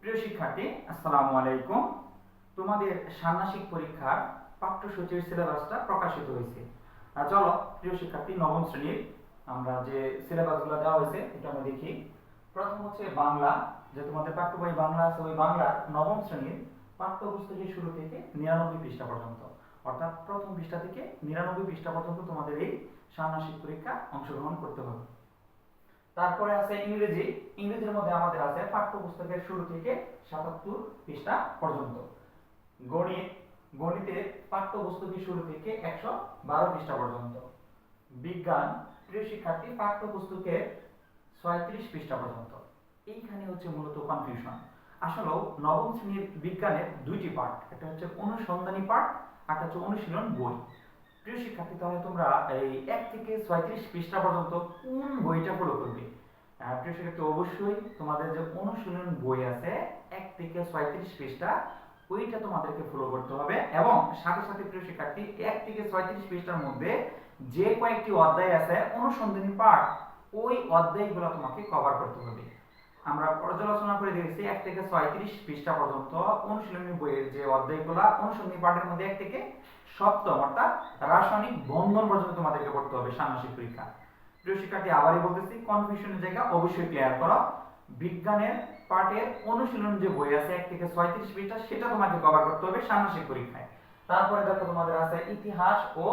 প্রিয় শিক্ষার্থী, আসসালামু আলাইকুম। তোমাদের ষান্মাসিক পরীক্ষার পাঠ্যসূচির সিলেবাসটা প্রকাশিত হয়েছে। চলো, প্রিয় শিক্ষার্থী, নবম শ্রেণির আমরা যে সিলেবাসগুলো দেওয়া হয়েছে, এটা আমরা দেখি। প্রথম হচ্ছে বাংলা। যে তোমাদের পাঠ্য বই বাংলা আছে, ওই বাংলার নবম শ্রেণির পাঠ্যপুস্তকের শুরু থেকে নিরানব্বই পৃষ্ঠা পর্যন্ত। অর্থাৎ প্রথম পৃষ্ঠা থেকে নিরানব্বই পৃষ্ঠা পর্যন্ত তোমাদের এই ষান্মাসিক পরীক্ষা অংশগ্রহণ করতে হবে। তারপরে আছে ইংরেজি। ইংরেজির মধ্যে আমাদের আছে পাঠ্যপুস্তকের শুরু থেকে সাতাত্তর পৃষ্ঠা পর্যন্ত। গণিত গণিতের পাঠ্যপুস্তকের শুরু থেকে একশো বারো পৃষ্ঠা পর্যন্ত। বিজ্ঞান, প্রিয় শিক্ষার্থী পাঠ্যপুস্তকের ছয়ত্রিশ পৃষ্ঠা পর্যন্ত। এইখানে হচ্ছে মূলত কনফিউশন আসলে নবম শ্রেণির বিজ্ঞানের দুইটি পার্ট একটা হচ্ছে অনুসন্ধানী পার্ট আর একটা হচ্ছে অনুশীলন বই। প্রিয় শিক্ষার্থী, তাহলে তোমরা এই এক থেকে ছয়ত্রিশ পৃষ্ঠা পর্যন্ত কোন বইটা ফলো করবে? প্রিয় শিক্ষার্থী, অবশ্যই তোমাদের যে অনুশীলন বই আছে, এক থেকে ছয়ত্রিশ পৃষ্ঠা, ওইটা তোমাদেরকে ফলো করতে হবে এবং সাথে সাথে প্রিয় শিক্ষার্থী, এক থেকে ছয়ত্রিশ পৃষ্ঠার মধ্যে যে কয়েকটি অধ্যায় আছে, অনুসন্ধানী পাঠ, ওই অধ্যায়গুলো তোমাকে কভার করতে হবে। আমরা পর্যালোচনা করে দেখেছি এক থেকে ছয়ত্রিশ পৃষ্ঠা পর্যন্ত অনুশীলনী বইয়ের যে অধ্যায়গুলো, অনুশীলনী পাঠের মধ্যে এক থেকে সপ্তম, অর্থাৎ রাসায়নিক বন্ধন পর্যন্ত তোমাদেরকে পড়তে হবে ষান্মাসিক পরীক্ষা। প্রিয় শিক্ষার্থী, আবারই বলতেছি কনফিউশনের জায়গা অবশ্যই ক্লিয়ার করো। বিজ্ঞানের পাঠের অনুশীলন যে বই আছে, এক থেকে ছয়ত্রিশ পৃষ্ঠা, সেটা তোমাকে কভার করতে হবে ষান্মাসিক পরীক্ষায়। তারপরে দেখো তোমাদের আছে ইতিহাস ও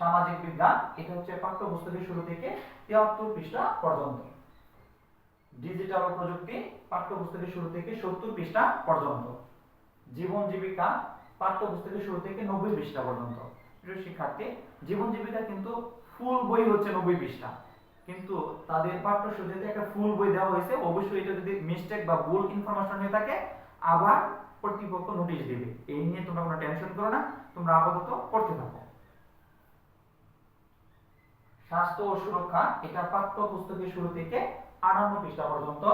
সামাজিক বিজ্ঞান। এটা হচ্ছে পাঠ্যপুস্তকের শুরু থেকে তিয়াত্তর পৃষ্ঠা পর্যন্ত। ডিজিটাল ও প্রযুক্তি, পাঠ্যপুস্তকের শুরু থেকে সত্তর পৃষ্ঠা পর্যন্ত। জীবন জীবিকা, পাঠ্যপুস্তকের শুরু থেকে নব্বই পৃষ্ঠা পর্যন্ত। প্রিয় শিক্ষার্থী, জীবন জীবিকা কিন্তু ফুল বই হচ্ছে নব্বই পৃষ্ঠা। কিন্তু তাদের পাঠ্যসূচিতে একটা ফুল বই দেওয়া হয়েছে, অবশ্যই এটা যদি মিস্টেক বা ভুল ইনফরমেশন হয়ে থাকে, আবার কর্তৃপক্ষ নোটিশ দিবে। এই নিয়ে তোমরা কোনো টেনশন করো না, তোমরা আপাতত পড়তে থাকো। স্বাস্থ্য ও সুরক্ষা, এটা পাঠ্য পুস্তকের শুরু থেকে আটান্ন পৃষ্ঠা পর্যন্ত।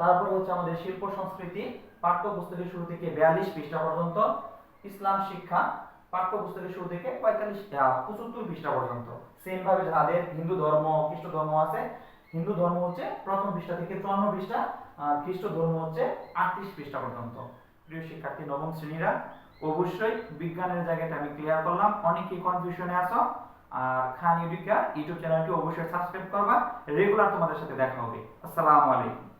তারপরে হচ্ছে আমাদের শিল্প সংস্কৃতি পাঠ্য পুস্তকের শুরু থেকে বিয়াল্লিশ পৃষ্ঠা পর্যন্ত, ইসলাম শিক্ষা পাঠ্য পুস্তকের শুরু থেকে পঁয়তাল্লিশ পঁচাত্তর পৃষ্ঠা পর্যন্ত। সেম ভাবে যাদের হিন্দু ধর্ম, খ্রিস্ট ধর্ম আছে, হিন্দু ধর্ম হচ্ছে প্রথম পৃষ্ঠা থেকে চুয়ান্ন পৃষ্ঠা, আর খ্রিস্ট ধর্ম হচ্ছে আটত্রিশ পৃষ্ঠা পর্যন্ত। প্রিয় শিক্ষার্থী, নবম শ্রেণীরা, অবশ্যই বিজ্ঞানের জায়গাটা আমি ক্লিয়ার করলাম। অনেকেই কনফিউশনে আছো। আর খান ইউটিউব চ্যানেলটি অবশ্যই সাবস্ক্রাইব করবা। রেগুলার তোমাদের সাথে দেখা হবে। আসসালামু আলাইকুম।